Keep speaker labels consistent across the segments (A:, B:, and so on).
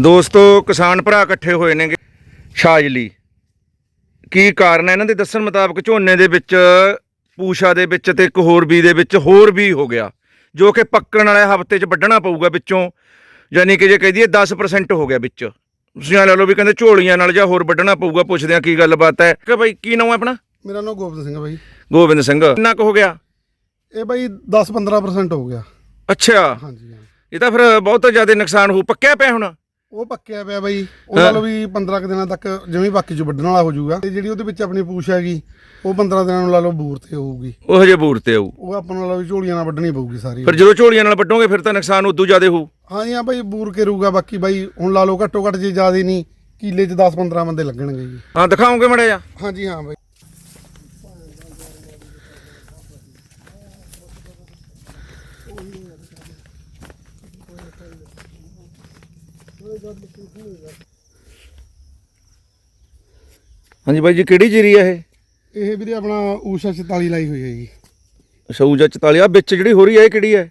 A: ਦੋਸਤੋ ਕਿਸਾਨ ਭਰਾ ਇਕੱਠੇ ਹੋਏ ਨੇਗੇ ਛਾਜਲੀ ਕੀ ਕਾਰਨ ਹੈ? ਇਹਨਾਂ ਦੇ ਦੱਸਣ ਮੁਤਾਬਕ ਝੋਨੇ ਦੇ ਵਿੱਚ ਪੂਸ਼ਾ ਦੇ ਵਿੱਚ ਤੇ ਇੱਕ ਹੋਰ ਬੀ ਦੇ ਵਿੱਚ ਹੋਰ ਵੀ ਹੋ ਗਿਆ ਜੋ ਕਿ ਪੱਕਣ ਵਾਲੇ ਹਫ਼ਤੇ 'ਚ ਵੱਢਣਾ ਪਊਗਾ ਵਿੱਚੋਂ ਯਾਨੀ ਕਿ ਜੇ ਕਹਿ ਦਈਏ 10% ਹੋ ਗਿਆ ਵਿੱਚ। ਤੁਸੀਂ ਇਹ ਲੈ ਲਓ ਵੀ ਕਹਿੰਦੇ ਝੋਲੀਆਂ ਨਾਲ ਜਾਂ ਹੋਰ ਵੱਢਣਾ ਪਊਗਾ ਪੁੱਛਦੇ ਆ ਕੀ ਗੱਲਬਾਤ ਹੈ। ਕਿ ਭਾਈ ਕੀ ਨਾਮ ਹੈ ਆਪਣਾ?
B: ਮੇਰਾ ਨਾਮ ਗੋਬਿੰਦ ਸਿੰਘ ਹੈ ਬਾਈ।
A: ਗੋਬਿੰਦ ਸਿੰਘ ਕਿੰਨਾ ਕੁ ਹੋ ਗਿਆ?
B: ਇਹ ਬਾਈ 10-15% ਹੋ ਗਿਆ।
A: ਅੱਛਾ।
B: ਹਾਂਜੀ
A: ਇਹ ਤਾਂ ਫਿਰ ਬਹੁਤ ਜ਼ਿਆਦਾ ਨੁਕਸਾਨ ਹੋ ਪੱਕਿਆ ਪਿਆ ਹੁਣ?
B: ਉਹ ਪੱਕਿਆ ਪਿਆ ਬਾਈ। ਉਹ ਨਾਲ ਵੀ 15 ਕੁ ਦਿਨਾਂ ਤੱਕ ਜਿਵੇਂ ਬਾਕੀ ਚ ਵੱਢਣ ਵਾਲਾ ਹੋ ਜਾਊਗਾ। ਤੇ ਜਿਹੜੀ ਉਹਦੇ ਵਿੱਚ ਆਪਣੀ ਪੂਛ ਹੈਗੀ ਉਹ 15 ਦਿਨਾਂ ਨੂੰ ਲਾ ਲਓ ਬੂਰ ਤੇ ਹੋਊਗੀ।
A: ਉਹ ਹਜੇ ਬੂਰ ਤੇ ਆਊ।
B: ਉਹ ਆਪਾਂ ਨੂੰ ਲਾ ਲਓ ਝੋਲੀਆਂ ਨਾਲ ਵੱਢਣੀ ਪਊਗੀ ਸਾਰੀ।
A: ਫਿਰ ਜਦੋਂ ਝੋਲੀਆਂ ਨਾਲ ਵੱਢੋਗੇ ਫਿਰ ਤਾਂ ਨੁਕਸਾਨ ਉਦੋਂ ਜ਼ਿਆਦਾ ਹੋਊ।
B: ਹਾਂਜੀ ਹਾਂ ਬਾਈ ਬੂਰ ਕੇ ਰਹੂਗਾ ਬਾਕੀ ਬਾਈ। ਹੁਣ ਲਾ ਲਓ ਘੱਟੋ ਘੱਟ ਜੇ ਜ਼ਿਆਦਾ ਨਹੀਂ ਕਿੱਲੇ 'ਚ 10-15 ਬੰਦੇ ਲੱਗਣਗੇ ਜੀ।
A: ਹਾਂ ਦਿਖਾਓਗੇ ਮੜਾ ਜਾ
B: ਹਾਂਜੀ ਹਾਂ ਬਾਈ।
A: ਹਾਂਜੀ ਬਾਈ ਜੀ ਕਿਹੜੀ ਜੀਰੀ ਹੈ ਇਹ?
B: ਇਹ ਵੀਰੇ ਆਪਣਾ ਊਸ਼ਾ 44 ਲਾਈ ਹੋਈ ਹੈ ਜੀ।
A: ਸਊਜਾ 44 ਆ ਵਿੱਚ ਜਿਹੜੀ ਹੋ ਰਹੀ ਹੈ ਇਹ ਕਿਹੜੀ ਹੈ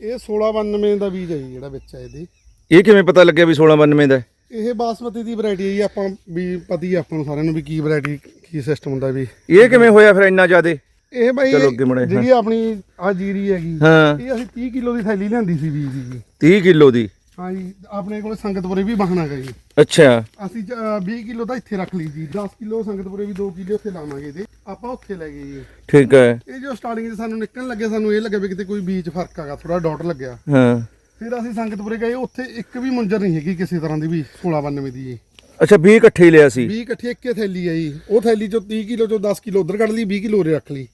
B: ਇਹ 1692 ਦਾ ਬੀਜ ਹੈ ਜੀ ਜਿਹੜਾ ਵਿੱਚ ਹੈ ਇਹਦੇ।
A: ਇਹ ਕਿਵੇਂ ਪਤਾ ਲੱਗਿਆ ਵੀ 1692 ਦਾ?
B: ਇਹ ਬਾਸਮਤੀ ਦੀ ਵੈਰਾਈਟੀ ਹੈ ਜੀ ਆਪਾਂ ਵੀ ਪਤੀ ਆਪਾਂ ਨੂੰ ਸਾਰਿਆਂ ਨੂੰ ਵੀ ਕੀ ਵੈਰਾਈਟੀ ਕੀ ਸਿਸਟਮ ਹੁੰਦਾ ਵੀ।
A: ਇਹ ਕਿਵੇਂ ਹੋਇਆ ਫਿਰ ਇੰਨਾ ਜ਼ਿਆਦੇ?
B: ਇਹ ਬਾਈ। ਜਿਹੜੀ ਆਪਣੀ ਆ ਜੀਰੀ ਹੈਗੀ
A: ਹਾਂ।
B: ਇਹ ਅਸੀਂ 30 ਕਿਲੋ ਦੀ ਥੈਲੀ ਲਿਆਂਦੀ ਸੀ ਬੀਜ ਦੀ ਜੀ।
A: 30 ਕਿਲੋ ਦੀ?
B: ਹਾਂ ਜੀ ਆਪਣੇ ਕੋਲ ਸੰਗਤਪੁਰੇ ਵੀ ਬਹਾਨਾ ਹੈਗਾ ਜੀ।
A: ਅੱਛਾ।
B: ਅਸੀਂ ਅ, 20 ਕਿਲੋ ਦਾ ਇੱਥੇ ਰੱਖ ਲਈ ਜੀ। 10 ਕਿਲੋ ਸੰਗਤਪੁਰੇ ਵੀ 2 ਕਿਲੋ ਉੱਥੇ ਲਾਵਾਂਗੇ ਇਹਦੇ। ਆਪਾਂ ਉੱਥੇ ਲੈ ਗਏ ਜੀ।
A: ਠੀਕ ਹੈ।
B: ਇਹ ਜੋ ਸਟਾਰਟਿੰਗ 'ਚ ਸਾਨੂੰ ਨਿਕਲਣ ਲੱਗੇ ਸਾਨੂੰ ਇਹ ਲੱਗਿਆ ਵੀ ਕਿਤੇ ਕੋਈ ਬੀਜ ਫ਼ਰਕ ਹੈਗਾ ਥੋੜਾ ਡਾਟ ਲੱਗਿਆ।
A: ਹਾਂ।
B: ਫਿਰ ਅਸੀਂ ਸੰਗਤਪੁਰੇ ਗਏ ਉੱਥੇ ਇੱਕ ਵੀ ਮੁੰਜਰ ਨਹੀਂ ਹੈਗੀ ਕਿਸੇ ਤਰ੍ਹਾਂ ਦੀ ਵੀ 1692 ਦੀ ਜੀ।
A: ਅੱਛਾ 20 ਇਕੱਠੇ ਹੀ ਲਿਆ ਸੀ?
B: 20 ਇਕੱਠੇ ਇੱਕੇ ਥੈਲੀ ਹੈ ਜੀ। ਉਹ ਥੈਲੀ ਚੋਂ 30 ਕਿਲੋ ਚੋਂ 10 ਕਿਲੋ ਉਧਰ ਕੱਢ ਲਈ 20 ਕਿਲੋ ਉਰੇ ਰੱਖ ਲਈ।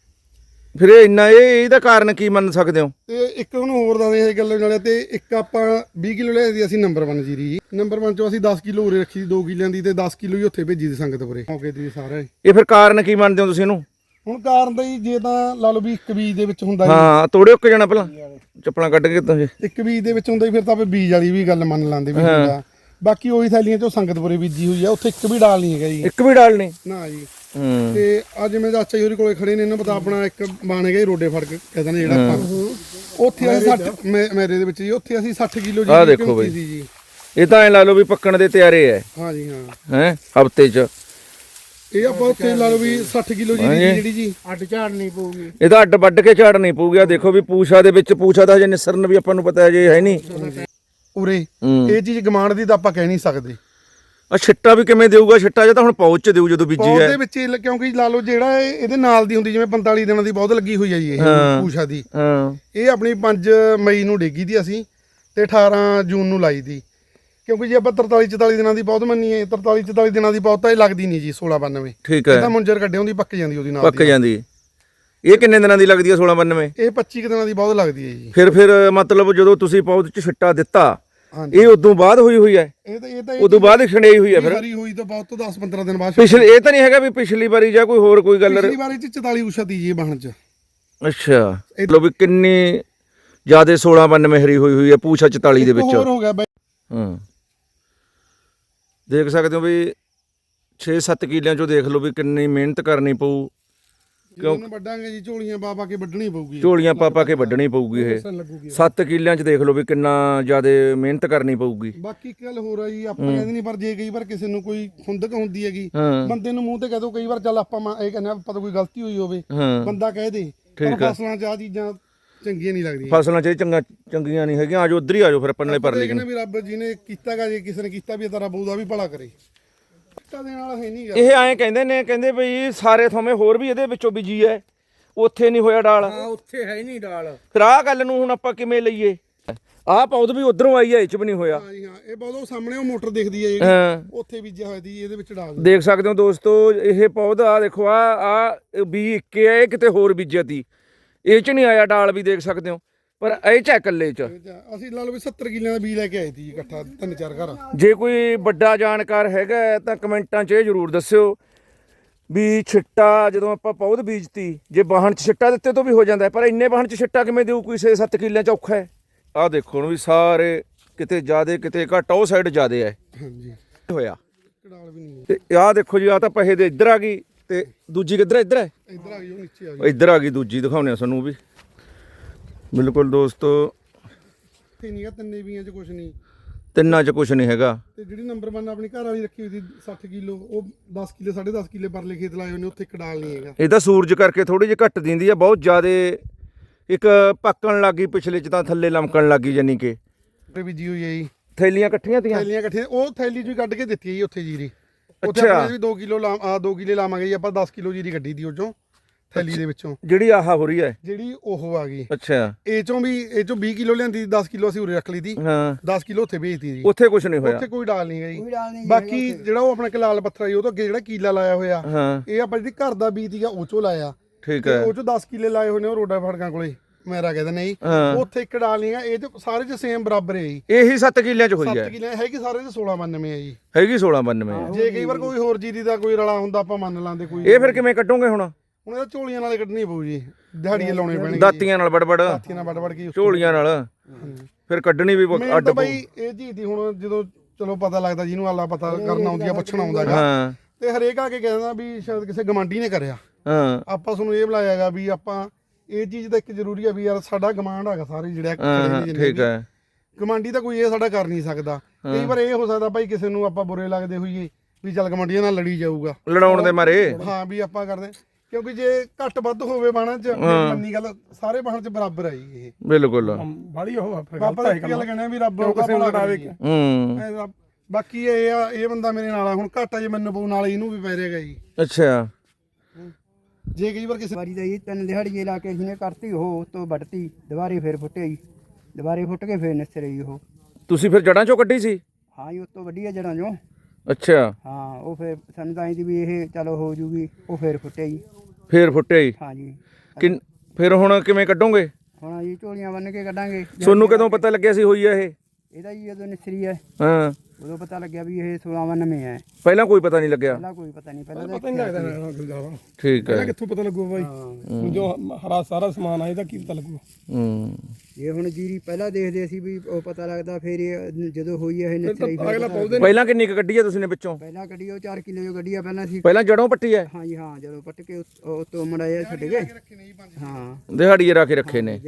A: ਫਿਰ ਇਹ ਇੰਨਾ ਇਹ ਇਹਦਾ ਕਾਰਨ ਕੀ ਮੰਨ ਸਕਦੇ ਹੋ?
B: ਤੇ ਇੱਕ ਉਹਨੂੰ ਹੋਰ ਦੱਸਦੇ ਇਹ ਗੱਲ ਨਾਲੇ ਤੇ ਇੱਕ ਆਪਾਂ 20 ਕਿਲੋ ਲਿਆਈ ਸੀ ਅਸੀਂ ਨੰਬਰ 1 ਜੀਰੀ ਜੀ। ਨੰਬਰ 1 ਚੋਂ ਅਸੀਂ 10 ਕਿਲੋ ਉਰੇ ਰੱਖੀ ਸੀ 2 ਕਿਲਿਆਂ ਦੀ ਤੇ 10 ਕਿਲੋ ਹੀ ਉੱਥੇ ਭੇਜੀ ਸੀ ਸੰਗਤਪੁਰੇ। ਮੌਕੇ ਦੀ ਸਾਰੇ
A: ਇਹ ਫਿਰ ਕਾਰਨ ਕੀ ਮੰਨਦੇ ਹੋ ਤੁਸੀਂ ਇਹਨੂੰ?
B: ਹੁਣ ਕਾਰਨ ਦਾ ਜੀ ਜੇ ਤਾਂ ਲਾ ਲਓ ਵੀ ਇੱਕ ਬੀਜ ਦੇ ਵਿੱਚ ਹੁੰਦਾ ਜੀ।
A: ਹਾਂ ਤੋੜਿਓ ਕਿ ਜਾਣਾ ਪਹਿਲਾਂ। ਚੱਪਲਾਂ ਕੱਢ ਕੇ ਤੁਸੀਂ
B: ਇੱਕ ਬੀਜ ਦੇ ਵਿੱਚ ਹੁੰਦਾ ਜੀ ਫਿਰ ਤਾਂ ਆਪਾਂ ਬੀਜ ਵਾਲੀ ਵੀ ਗੱਲ ਮੰਨ ਲਾਂਦੇ ਵੀ ਹੁੰਦਾ। ਬਾਕੀ ਉਹੀ ਥੈਲੀਆਂ ਚੋਂ ਸੰਗਤਪੁਰੇ ਬੀਜੀ ਹੋਈ ਆ ਉੱਥੇ ਇੱਕ ਵੀ ਡਾਲ ਨਹੀਂ ਹੈਗਾ ਜੀ।
A: ਇੱਕ ਵੀ ਡਾਲ ਨਹੀਂ।
B: ਨਾ ਜੀ। ਤੇ ਅੱਜ ਜਿਵੇਂ ਚਾਚਾ ਜੀ ਹੋਰੀ ਕੋਲੇ ਖੜੇ ਨੇ ਇਹਨਾਂ ਪਤਾ ਆਪਣਾ ਇੱਕ ਬਣ ਗਿਆ ਜੀ ਰੋਡੇ ਫੜ ਕੇ ਕਹਿੰਦੇ ਨੇ ਜਿਹੜਾ ਆਪਾਂ। ਉੱਥੇ ਅਸੀਂ 60 ਮੇ- ਮੇਰੇ ਦੇ ਵਿੱਚ ਜੀ ਉੱਥੇ ਅਸੀਂ 60 ਕਿਲੋ ਜੀ
A: ਦੇਖੋ ਬਈ।
B: ਜੀ।
A: ਇਹ ਤਾਂ ਐ ਲਾ ਲਓ ਵੀ ਪੱਕਣ ਦੇ ਤਿਆਰੇ ਐ।
B: ਹਾਂ ਜੀ ਹਾਂ।
A: ਹੈ ਹਫ਼ਤੇ 'ਚ।
B: ਇਹ ਆਪਾਂ ਉੱਥੇ ਲਾ ਲਓ ਵੀ 60 ਕਿਲੋ ਜੀ। ਜਿਹੜੀ ਜੀ।
C: ਅੱਡ ਝਾੜਨੀ ਪਊਗੀ।
A: ਇਹਦਾ ਅੱਡ ਵੱਢ ਕੇ ਝਾੜ ਨਹੀਂ ਪਊਗਾ ਦੇਖੋ ਵੀ ਪੂਛਾ ਦੇ ਵਿੱਚ ਪੂਛਾ ਦਾ ਹਜੇ ਨਿਸਰਨ ਵੀ ਆਪਾਂ ਨੂੰ ਪਤਾ ਹੈ ਜੇ ਹੈ ਨਹੀਂ।
B: ਉਰੇ। ਇਹ ਚੀਜ਼ ਗਮਾਂਡ ਦੀ ਤਾਂ ਆਪਾਂ ਕਹਿ ਨਹੀਂ ਸਕਦੇ।
A: ਆ ਛਿੱਟਾ ਵੀ ਕਿਵੇਂ ਦੇਊਗਾ? ਛਿੱਟਾ ਜੇ ਤਾਂ ਹੁਣ ਪੌਚ ਚ ਦੇਊ ਜਦੋਂ ਬੀਜੀ
B: ਪੌਦ
A: ਹੈ।
B: ਦੇ ਵਿੱਚ ਲ- ਕਿਉਂਕਿ ਲਾ ਲਓ ਜਿਹੜਾ ਇਹ- ਇਹਦੇ ਨਾਲ ਦੀ ਹੁੰਦੀ ਜਿਵੇਂ 45 ਦਿਨਾਂ ਦੀ ਬਹੁਤ ਲੱਗੀ ਹੋਈ ਹੈ ਜੀ ਇਹ
A: ਹਾਂ।
B: ਪੂਸ਼ਾ ਦੀ।
A: ਹਾਂ।
B: ਇਹ ਆਪਣੀ 5 ਮਈ ਨੂੰ ਡੇਗੀ ਦੀ ਅਸੀਂ ਤੇ 18 ਜੂਨ ਨੂੰ ਲਾਈ ਦੀ। ਕਿਉਂਕਿ ਜੇ ਆਪਾਂ 43 44 ਦਿਨਾਂ ਦੀ ਬਹੁਤ ਮੰਨੀਏ 43 44 ਦਿਨਾਂ ਦੀ ਬਹੁਤ ਤਾਂ ਇਹ ਲੱਗਦੀ ਨਹੀਂ ਜੀ 1692
A: ਠੀਕ
B: ਇਹ
A: ਹੈ
B: ਤਾਂ ਮੁੰਜਰ ਕੱਢੇ ਹੁੰਦੀ ਪੱਕ ਜਾਂਦੀ ਉਹਦੀ ਨਾਲ
A: ਪੱਕ
B: ਦੀ।
A: ਜਾਂਦੀ। ਇਹ ਕਿੰਨੇ ਦਿਨਾਂ ਦੀ ਲੱਗਦੀ ਹੈ 1692
B: ਇਹ 25 ਕੁ ਦਿਨਾਂ ਦੀ ਬਹੁਤ ਲੱਗਦੀ ਹੈ ਜੀ।
A: ਫਿਰ ਫਿਰ ਮਤਲਬ ਜਦੋਂ ਤੁਸੀਂ ਪੌਦ ਚ ਛਿੱਟਾ ਦਿੱਤਾ
B: ਹਾਂਜੀ।
A: ਇਹ ਉਦੋਂ ਬਾਅਦ ਹੋਈ ਹੋਈ ਹੈ।
B: ਇਹ ਤਾਂ ਇਹ ਤਾਂ
A: ਉਦੋਂ ਬਾਅਦ ਛਣੇਈ ਹੋਈ ਹੈ ਫਿਰ।
B: ਹਰੀ ਹੋਈ ਤਾਂ ਬਹੁਤ ਤੋਂ 10 15 ਦਿਨ ਬਾਅਦ
A: ਪਿਛਲੇ ਇਹ ਤਾਂ ਨਹੀਂ ਹੈਗਾ ਵੀ ਪਿਛਲੀ ਵਾਰੀ ਜਾਂ ਕੋਈ ਹੋਰ ਕੋਈ ਗੱਲ
B: ਪਿਛਲੀ ਵਾਰੀ ਚ 44 ਉਸ਼ਾ ਦੀ ਜੀ ਬਾਹਣ ਚ।
A: ਅੱਛਾ। ਲੋ ਵੀ ਕਿੰਨੀ ਜਿਆਦੇ 1692 ਹਰੀ ਹੋਈ ਹੋਈ ਹੈ ਪੂਛਾ 44 ਦੇ
B: ਇੱਕ
A: ਵਿੱਚ।
B: ਹੋਰ ਹੋ ਗਿਆ ਬਾਈ।
A: ਹਾਂ। ਦੇਖ ਸਕਦੇ ਹੋ ਵੀ 6-7 ਕਿੱਲਿਆਂ ਚੋਂ ਦੇਖ ਲਓ ਵੀ ਕਿੰਨੀ ਮਿਹਨਤ ਕਰਨੀ ਪਊ।
B: ਨੂੰ ਵੱਡਾਂਗੇ ਜੀ ਝੋਲੀਆਂ ਪਾ ਪਾ ਕੇ ਵੱਢਣੀ ਪਊਗੀ।
A: ਝੋਲੀਆਂ ਪਾ ਪਾ ਕੇ ਵੱਢਣੀ ਪਊਗੀ ਇਹ।
B: ਲੱਗੂਗੀ
A: 7 ਕਿੱਲਿਆਂ 'ਚ ਦੇਖ ਲਓ ਵੀ ਕਿੰਨਾ ਜਿਆਦੇ ਮਿਹਨਤ ਕਰਨੀ ਪਊਗੀ।
B: ਬਾਕੀ ਇੱਕ ਗੱਲ ਹੋਰ ਆ ਜੀ ਆਪਾਂ ਕਹਿੰਦੇ ਨਹੀਂ ਪਰ ਜੇ ਕਈ ਵਾਰ ਕਿਸੇ ਨੂੰ ਕੋਈ ਖੁੰਦਕ ਹੁੰਦੀ ਹੈਗੀ
A: ਹਾਂ।
B: ਬੰਦੇ ਨੂੰ ਮੂੰਹ ਤੇ ਕਹਿ ਦੋ ਕਈ ਵਾਰ ਚੱਲ ਆਪਾਂ ਮਾ- ਇਹ ਕਹਿੰਦੇ ਆ ਪਤਾ ਕੋਈ ਗਲਤੀ ਹੋਈ ਹੋਵੇ
A: ਹਾਂ।
B: ਬੰਦਾ ਕਹਿ ਦੇ ਪਰ ਫਸਲਾਂ 'ਚ ਆ ਚੀਜ਼ਾਂ ਚੰਗੀਆਂ ਨਹੀਂ ਲੱਗਦੀਆਂ।
A: ਫਸਲਾਂ 'ਚ ਇਹ ਚੰਗਾ ਚੰਗੀਆਂ ਨਹੀਂ ਹੈਗੀਆਂ ਆਜੋ ਉਧਰ ਹੀ ਆਜੋ ਫਿਰ ਆਪਾਂ ਨਾਲੇ ਪਰ
B: ਦੇਖਨੇ ਵੀ ਰੱਬ ਜਿਹਨੇ ਕੀਤਾਗਾ ਜੇ ਕਿਸੇ ਨੇ ਕੀਤਾ ਵੀ ਤਾਂ ਰੱਬ ਉਹਦਾ ਵੀ ਭਲਾ ਕਰੇ। ਕੀਤਾ ਦੇਣ ਵਾਲਾ ਹੈ ਨਹੀਂ ਗਾ
A: ਇਹ ਐਂ ਕਹਿੰਦੇ ਨੇ ਕਹਿੰਦੇ ਬਈ ਸਾਰੇ ਥੋਵੇਂ ਹੋਰ ਵੀ ਇਹਦੇ ਵਿੱਚੋਂ ਬੀਜੀ ਐ। ਉੱਥੇ ਨਹੀਂ ਹੋਇਆ ਡਾਲ।
C: ਆ ਉੱਥੇ ਹੈ ਹੀ ਨਹੀਂ ਡਾਲ।
A: ਫਿਰ ਆਹ ਗੱਲ ਨੂੰ ਹੁਣ ਆਪਾਂ ਕਿਵੇਂ ਲਈਏ? ਆਹ ਪੌਦ ਵੀ ਉਧਰੋਂ ਆਈ ਐ ਇਹ ਚ ਵੀ ਨਹੀਂ ਹੋਇਆ।
B: ਹਾਂ ਹਾਂ ਇਹ ਬਹੁਤ ਉਹ ਸਾਹਮਣੇ ਉਹ ਮੋਟਰ ਦਿਖਦੀ ਹੈ ਜਿਹੜੀ
A: ਹਾਂ।
B: ਉੱਥੇ ਬੀਜਿਆ ਹੋਇਆ ਦੀ ਇਹਦੇ ਵਿੱਚ ਡਾਲ। ਦਿਓ।
A: ਦੇਖ ਸਕਦੇ ਹੋ ਦੋਸਤੋ ਇਹ ਪੌਦਾ ਦੇਖੋ ਆ ਆ ਬੀ ਇੱਕੇ ਆ ਇਹ ਕਿਤੇ ਹੋਰ ਬੀਜਿਆ ਤੀ। ਇਹ ਚ ਨਹੀਂ ਆਇਆ ਡਾਲ ਵੀ ਦੇਖ ਸਕਦੇ ਹੋ। ਪਰ ਇਹ ਚ ਹੈ ਇਕੱਲੇ ਚ।
B: ਅਸੀਂ ਲਾ ਲਓ ਵੀ 70 ਕਿੱਲਿਆਂ ਦਾ ਬੀਜ ਲੈ ਕੇ ਆਏ ਸੀ ਜੀ ਇਕੱਠਾ ਤਿੰਨ ਚਾਰ ਘਰ।
A: ਜੇ ਕੋਈ ਵੱਡਾ ਜਾਣਕਾਰ ਹੈਗਾ ਹੈ ਤਾਂ ਕਮੈਂਟਾਂ 'ਚ ਇਹ ਜ਼ਰੂਰ ਦੱਸਿਓ ਵੀ ਛਿੱਟਾ ਜਦੋਂ ਆਪਾਂ ਪੌਦ ਬੀਜਤੀ ਜੇ ਬਾਹਣ 'ਚ ਛਿੱਟਾ ਦਿੱਤੇ ਤੋਂ ਵੀ ਹੋ ਜਾਂਦਾ ਹੈ, ਪਰ ਇੰਨੇ ਬਾਹਣ 'ਚ ਛਿੱਟਾ ਕਿਵੇਂ ਦੇਊ ਕੋਈ 6-7 ਕਿੱਲਿਆਂ 'ਚ ਔਖਾ ਹੈ? ਆਹ ਦੇਖੋ ਹੁਣ ਵੀ ਸਾਰੇ ਕਿਤੇ ਜ਼ਿਆਦੇ ਕਿਤੇ ਘੱਟ ਉਹ ਸਾਈਡ ਜ਼ਿਆਦੇ ਹੈ।
B: ਹਾਂਜੀ।
A: ਹੋਇਆ?
B: ਕੜਾਲ ਵੀ ਨਹੀਂ
A: ਤੇ ਆਹ ਦੇਖੋ ਜੀ ਆਹ ਤਾਂ ਪਹੇ ਦੇ ਇੱਧਰ ਆ ਗਈ ਤੇ ਦੂਜੀ ਕਿੱਧਰ ਹੈ? ਇੱਧਰ ਹੈ
B: ਇੱਧਰ ਆ ਗਈ ਉਹ ਨੀਚੇ ਆ ਗਈ।
A: ਉਹ ਇੱਧਰ ਆ ਗਈ ਦੂਜੀ ਦਿਖਾਉਣੇ ਆ ਸਾਨੂੰ ਵੀ। ਬਿਲਕੁਲ ਦੋਸਤੋ।
B: ਇੱਥੇ ਤਿੰਨੇ ਬੀਆਂ 'ਚ ਕੁਝ ਨਹੀਂ।
A: ਤਿੰਨਾਂ 'ਚ ਕੁਝ ਨਹੀਂ ਹੈਗਾ।
B: ਤੇ ਜਿਹੜੀ ਨੰਬਰ 1 ਆਪਣੀ ਘਰ ਵਾਲੀ ਰੱਖੀ ਹੋਈ ਸੀ 60 ਕਿਲੋ ਉਹ 10 ਕਿੱਲੇ 10.5 ਕਿੱਲੇ ਪਰਲੇ ਖੇਤ ਲਾਏ ਹੋਏ ਨੇ ਉੱਥੇ ਇੱਕ ਡਾਲ ਨਹੀਂ ਹੈਗਾ।
A: ਇਹ ਤਾਂ ਸੂਰਜ ਕਰਕੇ ਥੋੜੀ ਜਿਹੀ ਘੱਟ ਦਿੰਦੀ ਆ ਬਹੁਤ ਜ਼ਿਆਦੇ ਇੱਕ ਪੱਕਣ ਲੱਗੀ ਪਿਛਲੇ 'ਚ ਤਾਂ ਥੱਲੇ ਲਮਕਣ ਲੱਗੀ ਜਾਨੀ ਕਿ।
B: ਤੇ ਬੀਜੀ ਹੋਈ ਹੈ ਜੀ।
A: ਥੈਲੀਆਂ ਇਕੱਠੀਆਂ ਤੀਆਂ?
B: ਥੈਲੀਆਂ ਇਕੱਠੀਆਂ ਉਹ ਥੈਲੀ ਚੋਂ ਹੀ ਕੱਢ ਕੇ ਦਿੱਤੀ ਹੈ ਜੀ ਉੱਥੇ ਜੀਰੀ। ਉੱਥੇ
A: ਅੱਛਾ।
B: ਆਪਣੇ ਵੀ 2 ਕਿਲੋ ਲਾ ਆ 2 ਕਿੱਲੇ ਲਾਵਾਂਗੇ ਜੀ ਆਪਾਂ 10 ਕਿਲੋ ਜੀਰੀ ਕੱਢੀ ਦੀ ਉਹ ਚੋਂ। ਥੈਲੀ ਦੇ ਵਿੱਚੋਂ।
A: ਜਿਹੜੀ ਆਹ ਹੋ ਰਹੀ ਹੈ।
B: ਜਿਹੜੀ ਉਹ ਆ ਗਈ।
A: ਅੱਛਾ।
B: ਇਹ ਚੋਂ ਵੀ ਇਹ ਚੋਂ 20 ਕਿਲੋ ਲਿਆਂਦੀ 10 ਕਿਲੋ ਅਸੀਂ ਉਰੇ ਰੱਖ ਲਈ ਦੀ।
A: ਹਾਂ।
B: 10 ਕਿਲੋ ਉੱਥੇ ਵੇਚਤੀ ਜੀ।
A: ਉੱਥੇ ਕੁਝ ਨਹੀਂ ਹੋਇਆ।
B: ਉੱਥੇ ਕੋਈ ਡਾਲ ਨਹੀਂ ਗਈ।
D: ਕੋਈ ਡਾਲ ਨਹੀਂ
B: ਬਾਕੀ ਜਿਹੜਾ ਉਹ ਆਪਣਾ ਕਲਾਲ ਪੱਥਰ ਆਈ ਉਹ ਤੋਂ ਅੱਗੇ ਜਿਹੜਾ ਕੀਲਾ ਲਾਇਆ ਹੋਇਆ।
A: ਹਾਂ।
B: ਇਹ ਆਪਾਂ ਜਿਹੜੀ ਘਰ ਦਾ ਬੀਜ ਸੀਗਾ ਉਹ ਚੋਂ ਲਾਇਆ।
A: ਠੀਕ ਹੈ।
B: ਉਹ ਚੋਂ 10 ਕਿੱਲੇ ਲਾਏ ਹੋਏ ਨੇ ਉਹ ਰੋਡਾ ਫੜਕਾਂ ਕੋਲੇ। ਮੇਰਾ ਕਹਿੰਦਾ ਨਹੀਂ। ਉੱਥੇ ਇੱਕ ਡਾਲ ਨਹੀਂ ਹੈ ਇਹ ਤੇ ਸਾਰੇ ਚ ਸੇਮ ਬਰਾਬਰ ਹੈ ਜੀ।
A: ਇਹੀ 7 ਕਿੱਲਿਆਂ 'ਚ ਹੋਈ
B: 7
A: ਹੈ।
B: ਕਿੱਲੇ ਹੈਗੀ ਸਾਰੇ ਚ 1692 ਹੈ ਜੀ।
A: ਹੈਗੀ 1692
B: ਜੇ ਕਈ ਵਾਰ ਕੋਈ ਹੋਰ ਜੀਰੀ ਦਾ ਕੋਈ ਰਲਾ ਹੁੰਦਾ ਆਪਾਂ ਮੰਨ ਲਾਂਦੇ ਕੋਈ।
A: ਇਹ ਫਿਰ ਕਿਵੇਂ ਕੱਢੋਗੇ ਹੁਣ?
B: ਹੁਣ ਇਹਦਾ ਝੋਲੀਆਂ ਨਾਲੇ ਕੱਢਣੀ ਪਊ ਜੀ। ਦਿਹਾੜੀਏ ਲਾਉਣੇ ਪੈਣਗੇ
A: ਦਾਤੀਆਂ ਨਾਲ ਬੜਬੜ।
B: ਦਾਤੀਆਂ ਨਾਲ ਵੜ ਕੇ
A: ਝੋਲੀਆਂ ਨਾਲ। ਫਿਰ ਕੱਢਣੀ ਵੀ ਅੱਡ ਪਊ।
B: ਬਾਈ ਇਹ ਚੀਜ਼ ਦੀ ਹੁਣ ਜਦੋਂ ਚਲੋ ਪਤਾ ਲੱਗਦਾ ਜਿਹਨੂੰ ਆਲਾ ਪਤਾ ਕਰਨਾ ਆਉਂਦੀ ਆ ਪੁੱਛਣਾ ਆਉਂਦਾ
A: ਹਾਂ।
B: ਤੇ ਹਰੇਕ ਆ ਕੇ ਕਹਿੰਦਾ ਵੀ ਸ਼ਾਇਦ ਕਿਸੇ ਗਮਾਂਡੀ ਨੇ ਕਰਿਆ।
A: ਹਾਂ।
B: ਆਪਾਂ ਤੁਹਾਨੂੰ ਇਹ ਬੁਲਾਇਆਗਾ ਵੀ ਆਪਾਂ ਇਹ ਚੀਜ਼ ਦਾ ਇੱਕ ਜ਼ਰੂਰੀ ਆ ਵੀ ਯਾਰ ਸਾਡਾ ਗਮਾਂਡ ਹੈਗਾ ਸਾਰੇ ਜਿਹੜੇ
A: ਠੀਕ। ਹੈ।
B: ਗਮਾਂਡੀ ਤਾਂ ਕੋਈ ਇਹ ਸਾਡਾ ਕਰ ਨਹੀਂ ਸਕਦਾ। ਕਈ ਵਾਰ ਇਹ ਹੋ ਸਕਦਾ ਭਾਈ ਕਿਸੇ ਨੂੰ ਆਪਾਂ ਬੁਰੇ ਲੱਗਦੇ ਹੋਈਏ ਵੀ ਚੱਲ ਗਮਾਂਡੀਆਂ ਨਾਲ ਲੜੀ ਜਾਊਗਾ।
A: ਲੜਾਉਣ ਦੇ ਮਾਰੇ।
B: ਹਾਂ ਵੀ ਆਪਾਂ ਕਰਦੇ। ਕਿਉਂਕਿ ਜੇ ਘੱਟ ਵੱਧ ਹੋਵੇ ਬਾਣਾ ਚ ਮੰਨੀ ਗੱਲ ਸਾਰੇ ਬਾਣ ਚ ਬਰਾਬਰ ਆ ਜੀ ਇਹ।
A: ਬਿਲਕੁਲ।
C: ਬੜੀ ਉਹ ਆ ਫਿਰ
B: ਬਾਬਾ ਦਾ ਇੱਕ ਗੱਲ ਕਹਿਣਾ ਵੀ ਰੱਬ ਉਹਦਾ
C: ਕਿਸੇ ਨੂੰ
B: ਕਰੇ।
A: ਹੂੰ।
B: ਬਾਕੀ ਇਹ ਆ ਇਹ ਬੰਦਾ ਮੇਰੇ ਨਾਲ ਆ ਹੁਣ ਘਾਟਾ ਜੇ ਮੈਨੂੰ ਪਊ ਨਾਲ ਇਹਨੂੰ ਵੀ ਪੈ ਰਹੇਗਾ ਜੀ।
A: ਅੱਛਾ।
B: ਜੇ ਕਈ ਵਾਰ ਕਿਸੇ
D: ਵਾਰੀ ਦਾ ਤਿੰਨ ਦਿਹਾੜੀਏ ਲਾ ਕੇ ਅਸੀਂ ਨੇ ਕਰਤੀ ਉਹ ਤੋਂ ਵੱਢਤੀ ਦੁਬਾਰੇ ਫੇਰ ਫੁੱਟੇ ਜੀ। ਦੁਬਾਰੇ ਫੁੱਟ ਕੇ ਫੇਰ ਨਿਸਰੇ ਜੀ ਉਹ।
A: ਤੁਸੀਂ ਫਿਰ ਜੜਾਂ ਚੋਂ ਕੱਢੀ ਸੀ?
D: ਹਾਂ ਜੀ ਉਸ ਤੋਂ ਵੱਡੀ ਆ ਜੜਾਂ ਜੋ
A: ਅੱਛਾ।
D: ਹਾਂ ਉਹ ਫੇਰ ਸਾਨੂੰ ਤਾਂ ਐਂ ਵੀ ਇਹ ਚਲੋ ਹੋ ਜੂਗੀ ਉਹ ਫੇਰ ਫੁੱਟੇ ਜੀ।
A: ਫੇਰ ਫੁੱਟਿਆ ਜੀ।
D: ਹਾਂ ਜੀ
A: ਕਿ ਫਿਰ ਹੁਣ ਕਿਵੇਂ ਕੱਢੋਗੇ?
D: ਹੁਣ ਜੀ ਝੋਲੀਆਂ ਬੰਨ ਕੇ ਕੱਢਾਂਗੇ।
A: ਤੁਹਾਨੂੰ ਕਦੋਂ ਪਤਾ ਲੱਗਿਆ ਸੀ ਹੋਈ ਆ ਇਹ?
D: ਇਹਦਾ ਜੀ ਜਦੋਂ ਨਿਸਰੀ ਹੈ
A: ਹਾਂ।
D: ਉਦੋਂ ਪਤਾ ਲੱਗਿਆ ਵੀ ਇਹ 1699 ਹੈ
A: ਪਹਿਲਾਂ ਕੋਈ ਪਤਾ ਨਹੀਂ ਲੱਗਿਆ।
D: ਪਹਿਲਾਂ ਕੋਈ ਪਤਾ ਨਹੀਂ ਪਹਿਲਾਂ
C: ਪਤਾ ਨਹੀਂ ਲੱਗਦਾ ਨਾ।
A: ਠੀਕ ਹੈ।
C: ਕਿੱਥੋਂ ਪਤਾ ਲੱਗੂ ਬਾਈ? ਹੁਣ ਜੋ ਹਰਾ ਸਾਰਾ ਸਮਾਨ ਆ ਇਹਦਾ ਕੀ ਪਤਾ ਲੱਗੂ
A: ਹੂੰ।
D: ਜੇ ਹੁਣ ਜੀਰੀ ਪਹਿਲਾਂ ਦੇਖਦੇ ਸੀ ਵੀ ਉਹ ਪਤਾ ਲੱਗਦਾ ਫੇਰ ਇਹ ਜਦੋਂ ਹੋਈ ਇਹ
C: ਪੌਦੇ
A: ਪਹਿਲਾਂ ਕਿੰਨੀ ਕੁ ਕੱਢੀ ਆ ਤੁਸੀਂ ਨੇ ਵਿੱਚੋਂ
D: ਪਹਿਲਾਂ ਕੱਢੀ ਉਹ 4 ਕਿਲੋ ਜੋ ਕੱਢੀ ਆ ਪਹਿਲਾਂ ਸੀ।
A: ਪਹਿਲਾਂ ਜੜੋਂ ਪੱਟੀ ਹੈ
D: ਹਾਂ ਜੀ ਹਾਂ ਜਦੋਂ ਪੱਟ ਕੇ ਉਹ ਤੋਂ ਮੜਾਇਆ ਛੱਡ ਗਏ। ਹਾਂ।
A: ਦਿਹਾੜੀਏ ਰੱਖ ਕੇ ਰੱਖੇ ਨੇ।